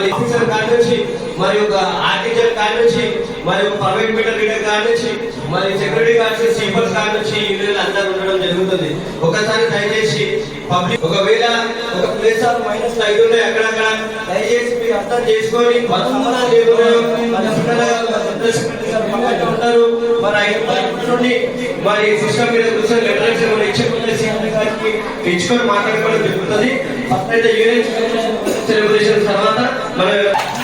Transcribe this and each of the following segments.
మరి ఆఫీసర్ కాడ నుంచి మరి ఒక ఆర్టిజన్ కాడ నుంచి మరి ఒక ప్రైవేట్ మీటర్ రీడర్ కాడ నుంచి మరి సెక్రటరీ సెక్యూరిటీ నుంచి సీపర్స్ కాడ నుంచి యూనియన్ అందరూ ఉండడం జరుగుతుంది. ఒకసారి దయచేసి పబ్లిక్ ఒకవేళ ఒక ప్లేస్ ఆఫ్ మైనస్ ఐదు ఉన్నాయి అక్కడక్కడ దయచేసి మీరు అర్థం చేసుకొని మన ఉంటారు. మరి ఐదు తారీఖు నుండి మరి సిస్టమ్ మీద కూర్చొని లెటర్స్ ఏమైనా ఇచ్చకుండా సీఎం గారికి ఇచ్చుకొని మాట్లాడుకోవడం జరుగుతుంది. ఫస్ట్ అయితే యూనియన్ సెలబ్రేషన్ తర్వాత మన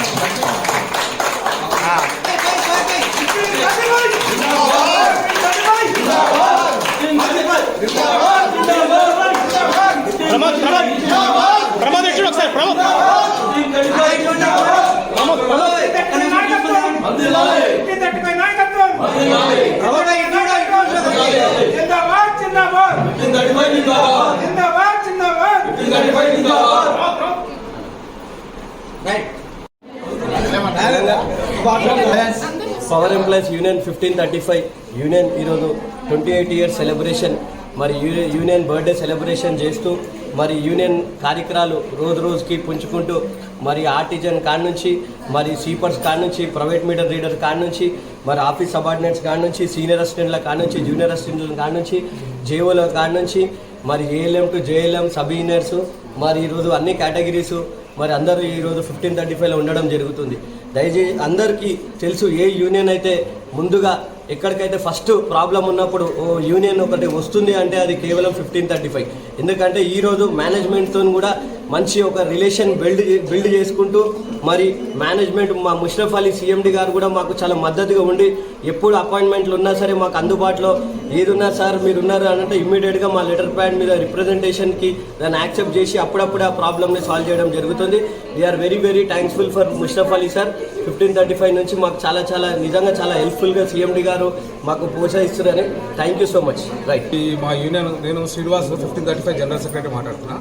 power employees union fifteen thirty five union ఈరోజు ట్వంటీ ఎయిట్ ఇయర్స్ సెలబ్రేషన్ మరి యూనియన్ బర్త్డే సెలబ్రేషన్ చేస్తూ మరి యూనియన్ కార్యక్రమాలు రోజు రోజుకి పుంజుకుంటూ మరి ఆర్టిజన్ కాడ నుంచి మరి స్వీపర్స్ కాడ నుంచి ప్రైవేట్ మీటర్ రీడర్ కాడ నుంచి మరి ఆఫీస్ సబార్డినేట్స్ కాడ నుంచి సీనియర్ అసిస్టెంట్ల కాడ నుంచి జూనియర్ అసిస్టెంట్ల కాడ నుంచి జేఓల కాడ నుంచి మరి ALM to JLM sub engineers మరి ఈరోజు అన్ని కేటగిరీస్ మరి అందరూ ఈరోజు ఫిఫ్టీన్ థర్టీ ఫైవ్లో ఉండడం జరుగుతుంది. దయచేసి అందరికీ తెలుసు ఏ యూనియన్ అయితే ముందుగా ఎక్కడికైతే ఫస్ట్ ప్రాబ్లం ఉన్నప్పుడు ఓ యూనియన్ ఒకటి వస్తుంది అంటే అది కేవలం ఫిఫ్టీన్ థర్టీ ఫైవ్ ఎందుకంటే ఈరోజు మేనేజ్మెంట్తో కూడా మంచి ఒక రిలేషన్ బిల్డ్ బిల్డ్ చేసుకుంటూ మరి మేనేజ్మెంట్ మా ముష్రఫ్ అలీ సీఎండి గారు కూడా మాకు చాలా మద్దతుగా ఉండి ఎప్పుడు అపాయింట్మెంట్లు ఉన్నా సరే మాకు అందుబాటులో ఏదున్నా సార్ మీరు ఉన్నారు అని అంటే ఇమ్మీడియట్గా మా లెటర్ ప్యాడ్ మీద రిప్రజెంటేషన్కి దాన్ని యాక్సెప్ట్ చేసి అప్పుడప్పుడు ఆ ప్రాబ్లమ్ని సాల్వ్ చేయడం జరుగుతుంది. We're very very thanksful for Mushraf Ali sir. Fifteen thirty five నుంచి మాకు చాలా చాలా నిజంగా చాలా హెల్ప్ఫుల్గా సీఎండి గారు మాకు ప్రోత్సహిస్తున్నారని. Thank you so much right ఈ మా యూనియన్ నేను Srinivas fifteen thirty five general secretary మాట్లాడుతున్నా.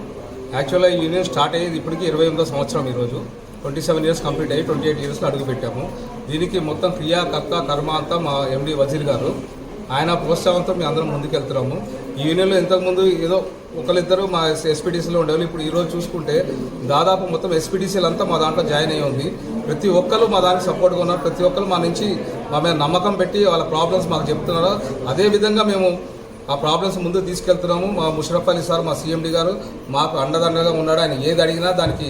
యాక్చువల్గా ఈ యూనియన్ స్టార్ట్ అయ్యేది ఇప్పటికి ఇరవై ఎనిమిదో సంవత్సరం ఈరోజు. ట్వంటీ సెవెన్ ఇయర్స్ కంప్లీట్ అయ్యి ట్వంటీ ఎయిట్ ఇయర్స్లో అడుగు పెట్టాము. దీనికి మొత్తం క్రియా కర్త కర్మ అంతా మా ఎండి వజీర్ గారు. ఆయన ప్రోత్సాహంతో మేము అందరం ముందుకెళ్తున్నాము. ఈ యూనియన్లో ఇంతకుముందు ఏదో ఒకరిద్దరు మా ఎస్పీటీసీలో ఉండేవాళ్ళు. ఇప్పుడు ఈరోజు చూసుకుంటే దాదాపు మొత్తం ఎస్పీటీసీలు అంతా మా దాంట్లో జాయిన్ అయ్యి ఉంది. ప్రతి ఒక్కరు మా దానికి సపోర్ట్గా ఉన్నారు. ప్రతి ఒక్కరు మా నుంచి మా మీద నమ్మకం పెట్టి వాళ్ళ ప్రాబ్లమ్స్ మాకు చెప్తున్నారు. అదే విధంగా మేము ఆ ప్రాబ్లమ్స్ ముందు తీసుకెళ్తున్నాము. మా ముషరఫ్ అలీ సార్ మా సీఎండి గారు మాకు అండదండగా ఉన్నాడు. ఆయన ఏది అడిగినా దానికి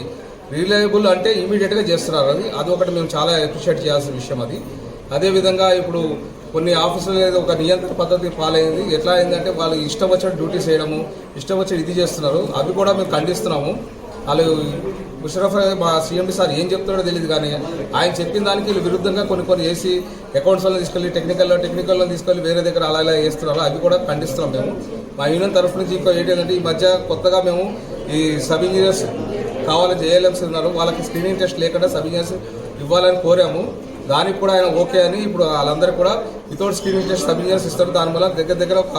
రిలయబుల్ అంటే ఇమీడియట్గా చేస్తున్నారు అది. అది ఒకటి మేము చాలా అప్రిషియేట్ చేయాల్సిన విషయం అది. అదేవిధంగా ఇప్పుడు కొన్ని ఆఫీసులు ఏదో ఒక నియంత్రణ పద్ధతి పాలైంది. అయింది ఎట్లా అయిందంటే వాళ్ళు ఇష్టం వచ్చిన డ్యూటీస్ చేయడము ఇష్టం వచ్చి ఇది చేస్తున్నారు. అవి కూడా మేము ఖండిస్తున్నాము. వాళ్ళు ముషరఫ్ మా సీఎండి సార్ ఏం చెప్తాడో తెలియదు కానీ ఆయన చెప్పిన దానికి వీళ్ళు విరుద్ధంగా కొన్ని కొన్ని చేసి అకౌంట్స్లో తీసుకెళ్ళి టెక్నికల్లో టెక్నికల్లో తీసుకెళ్ళి వేరే దగ్గర అలా ఇలా చేస్తున్నారు అవి కూడా ఖండిస్తున్నాం మేము. మా యూనియన్ తరఫు నుంచి ఇంకో ఏంటి ఏంటంటే ఈ మధ్య కొత్తగా మేము ఈ సబ్ ఇంజనీర్స్ కావాలని జేఎల్ఎంస్ ఉన్నారు. వాళ్ళకి స్క్రీనింగ్ టెస్ట్ లేకుండా సబ్ ఇంజనీర్స్ ఇవ్వాలని కోరాము. దానికి కూడా ఆయన ఓకే అని ఇప్పుడు వాళ్ళందరూ కూడా without screening test sub engineers ఇస్తారు. దానివల్ల దగ్గర దగ్గర ఒక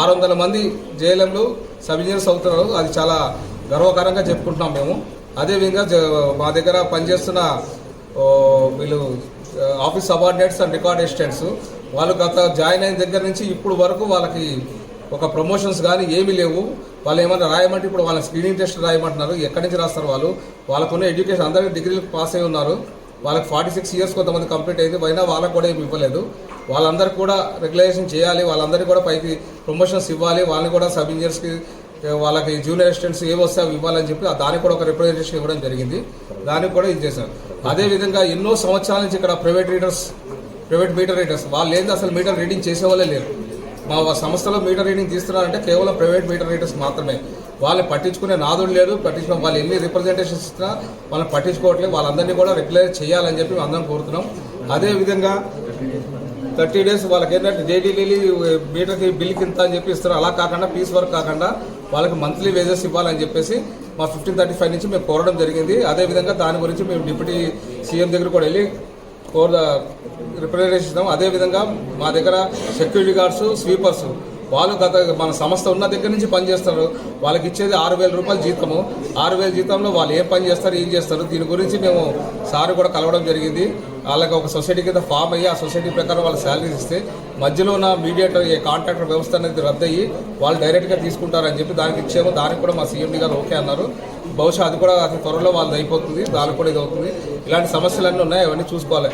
ఆరు వందల మంది జేఎల్ఎంలు సబ్ ఇంజనీర్స్ అవుతున్నారు. అది చాలా గర్వకారంగా చెప్పుకుంటున్నాం మేము. అదేవిధంగా జ- మా దగ్గర పనిచేస్తున్న వీళ్ళు office subordinates and record assistants వాళ్ళు గత జాయిన్ అయిన దగ్గర నుంచి ఇప్పుడు వరకు వాళ్ళకి ఒక ప్రమోషన్స్ కానీ ఏమీ లేవు. వాళ్ళు ఏమన్నా రాయమంటే ఇప్పుడు వాళ్ళ స్క్రీనింగ్ టెస్ట్ రాయమంటున్నారు. ఎక్కడి నుంచి రాస్తారు వాళ్ళు? వాళ్ళకున్న ఎడ్యుకేషన్ అందరికీ డిగ్రీలకు పాస్ అయి ఉన్నారు. వాళ్ళకి ఫార్టీ సిక్స్ ఇయర్స్ కొంతమంది కంప్లీట్ అయింది. అయినా వాళ్ళకు కూడా ఏమి ఇవ్వలేదు. వాళ్ళందరికీ కూడా రెగ్యులేషన్ చేయాలి. వాళ్ళందరికీ కూడా పైకి ప్రమోషన్స్ ఇవ్వాలి. వాళ్ళని కూడా సబ్ ఇంజనీర్స్కి వాళ్ళకి జూనియర్ అసిస్టెంట్స్ ఏ వస్తే అవి ఇవ్వాలని చెప్పి దానికి కూడా ఒక రిప్రజెంటేషన్ ఇవ్వడం జరిగింది. దానికి కూడా ఇది చేశారు. అదేవిధంగా ఎన్నో సంవత్సరాల నుంచి ఇక్కడ private readers private meter readers వాళ్ళు ఏంది అసలు మీటర్ రీడింగ్ చేసేవాళ్ళే లేరు. మా సంస్థలో మీటర్ రీడింగ్ తీస్తున్నారంటే కేవలం ప్రైవేట్ మీటర్ రీడర్స్ మాత్రమే. వాళ్ళని పట్టించుకునే నాదుడు లేదు పట్టించుకున్న వాళ్ళు ఎన్ని రిప్రజెంటేషన్స్ ఇచ్చినా వాళ్ళని పట్టించుకోవట్లేదు. వాళ్ళందరినీ కూడా రెగ్యులర్ చేయాలని చెప్పి అందరం కోరుతున్నాం. అదేవిధంగా థర్టీ డేస్ వాళ్ళకి ఏంటంటే జేడీలీ మీటర్కి బిల్ ఇంత అని చెప్పి ఇస్తారు అలా కాకుండా పీస్ వర్క్ కాకుండా వాళ్ళకి మంత్లీ వేజెస్ ఇవ్వాలని చెప్పేసి మా ఫిఫ్టీన్ థర్టీ ఫైవ్ నుంచి మేము కోరడం జరిగింది. అదేవిధంగా దాని గురించి మేము డిప్యూటీ సీఎం దగ్గర కూడా వెళ్ళి కోర రిప్రజెంటేషన్ ఇస్తాం అదేవిధంగా మా దగ్గర సెక్యూరిటీ గార్డ్స్ స్వీపర్స్ వాళ్ళు గత మన సంస్థ ఉన్న దగ్గర నుంచి పని చేస్తారు. వాళ్ళకి ఇచ్చేది ఆరు వేల రూపాయల జీతము. ఆరు వేల జీతంలో వాళ్ళు ఏం పని చేస్తారు ఏం చేస్తారు? దీని గురించి మేము సార్ కూడా కలవడం జరిగింది. వాళ్ళకి ఒక సొసైటీ కింద ఫామ్ అయ్యి ఆ సొసైటీ ప్రకారం వాళ్ళ శాలరీస్ ఇస్తే మధ్యలో ఉన్న మీడియేటర్ ఏ కాంట్రాక్టర్ వ్యవస్థ అనేది రద్దయ్యి వాళ్ళు డైరెక్ట్గా తీసుకుంటారని చెప్పి దానికి ఇచ్చాము. దానికి కూడా మా సీఎండి గారు ఓకే అన్నారు. బహుశా అది కూడా అతి త్వరలో వాళ్ళది అయిపోతుంది. దానికి కూడా ఇది అవుతుంది. ఇలాంటి సమస్యలన్నీ ఉన్నాయి. అవన్నీ చూసుకోవాలి.